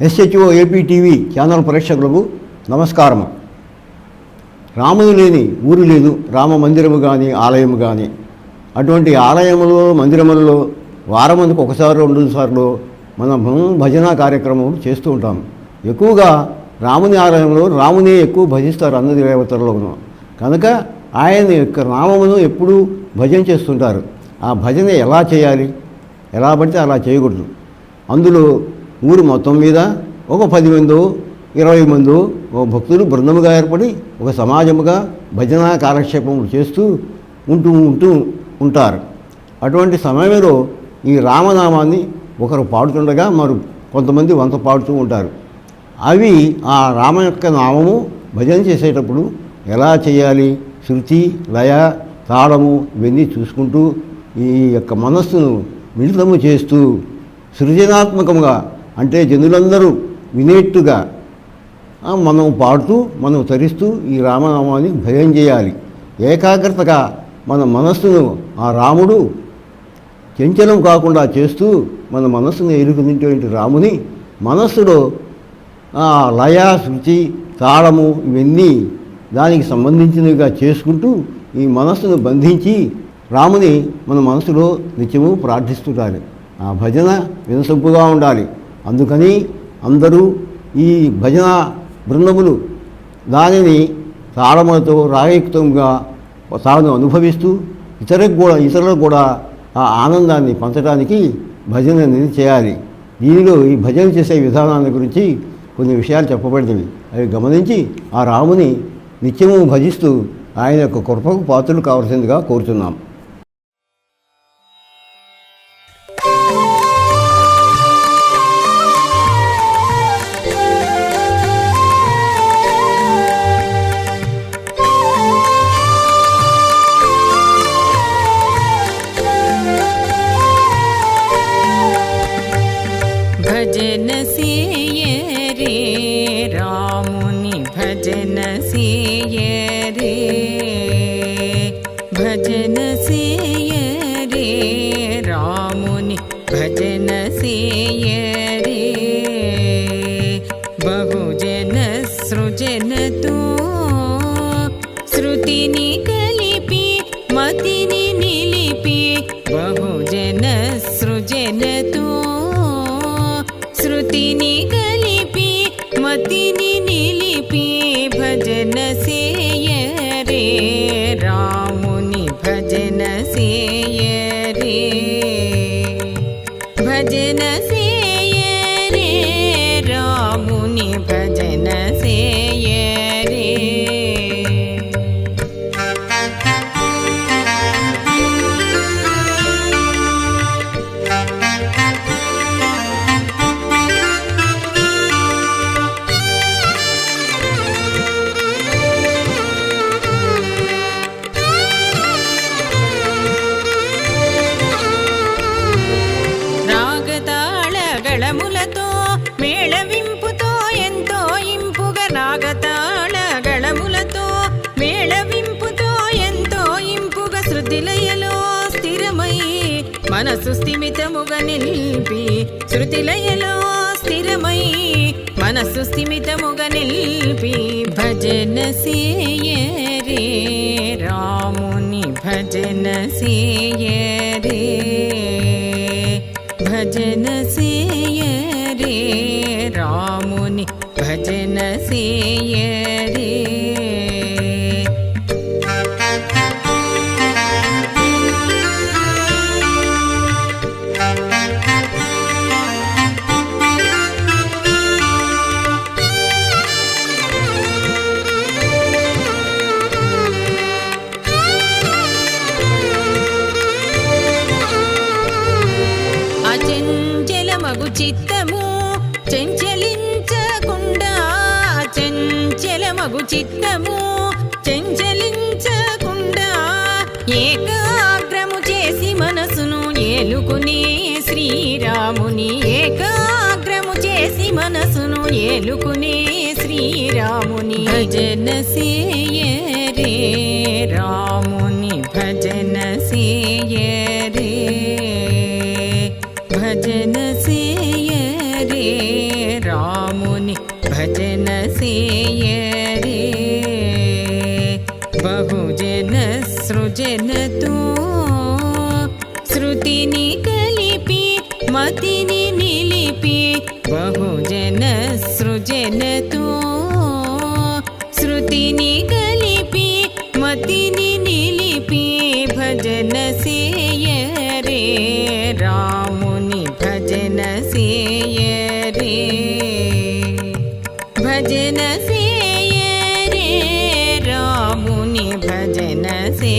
SHO AP TV channel ప్రేక్షకులకు నమస్కారం రాముడు లేని ఊరు లేదు రామ మందిరము కానీ ఆలయము కానీ అటువంటి ఆలయములో మందిరములలో వారమందుకు ఒకసారి రెండు సార్లు మనం భజన కార్యక్రమం చేస్తూ ఉంటాం. ఎక్కువగా రాముని ఆలయంలో రాముని ఎక్కువ భజిస్తారు అన్నది దేవతల్లోనూ. కనుక ఆయన యొక్క నామమును ఎప్పుడూ భజన చేస్తుంటారు. ఆ భజన ఎలా చేయాలి? ఎలా పడితే అలా చేయకూడదు. అందులో ఊరు మొత్తం మీద ఒక పది మందో ఇరవై మందో ఒక భక్తులు బృందముగా ఏర్పడి ఒక సమాజముగా భజన కాలక్షేపములు చేస్తూ ఉంటూ ఉంటూ ఉంటారు. అటువంటి సమయంలో ఈ రామనామాన్ని ఒకరు పాడుతుండగా మరి కొంతమంది వంత పాడుతూ ఉంటారు. అవి ఆ రామ యొక్క నామము భజన చేసేటప్పుడు ఎలా చేయాలి? శృతి లయ తాళము ఇవన్నీ చూసుకుంటూ ఈ యొక్క మనస్సును మిళితము చేస్తూ సృజనాత్మకంగా అంటే జనులందరూ వినేట్టుగా మనం పాడుతూ మనం తరిస్తూ ఈ రామనామాన్ని భయం చేయాలి. ఏకాగ్రతగా మన మనస్సును ఆ రాముడు చెంచలం కాకుండా చేస్తూ మన మనస్సును ఎరుగుతున్నటువంటి రాముని మనస్సులో ఆ లయ శృతి తాళము ఇవన్నీ దానికి సంబంధించినవిగా చేసుకుంటూ ఈ మనస్సును బంధించి రాముని మన మనసులో నిత్యము ప్రార్థిస్తుంటారు ఆ భజన వినసొంపుగా ఉండాలి. అందుకని అందరూ ఈ భజన బృందములు దానిని తాళములతో రాగయుక్తంగా తాను అనుభవిస్తూ ఇతరులకు కూడా ఇతరులకు కూడా ఆ ఆనందాన్ని పంచడానికి భజన అనేది చేయాలి. దీనిలో ఈ భజన చేసే విధానాన్ని గురించి కొన్ని విషయాలు చెప్పబడినవి అవి గమనించి ఆ రాముని నిత్యము భజిస్తూ ఆయన యొక్క కృపకు పాత్రలు కావాల్సిందిగా కోరుతున్నాం. भजन से रे भजन से रे रामुनि भजन से रे। बहुजन सृजन तु श्रुतिनि क लिपि मतिनि निलिपि बहुजनसृजन तु श्रुतिनि రాగతాళగళములతో మేళవింపుతో ఎంతో ఇంపుగా రాగతాళగళములతో మేళవింపుతో ఎంతో ఇంపుగా శృతిలయలో స్థిరమై మనసు స్థిమితముగా నిలిపి శృతిలయలో స్థిరమై మనసు స్థిమితముగా నిలిపి భజన సేయరే రాముని భజన సేయరే రే భజన భజన సేయ చిత్తము చెంచలించకుండా చిత్తము చెంచలించకుండా ఏకాగ్రము చేసి మనసును ఏలుకునే శ్రీరాముని ఏకాగ్రము చేసి మనసును ఏలుకునే శ్రీరాముని. భజన సేయ రే రాముని భజన సేయ రే कलिपि मतिनि निलिपि बहुजन सृजन तु। श्रुतिनि कलिपि मतिनि निलिपि भजन सेयरे रामुनि भजन सेयरे भजन सेयरे रामुनि भजन से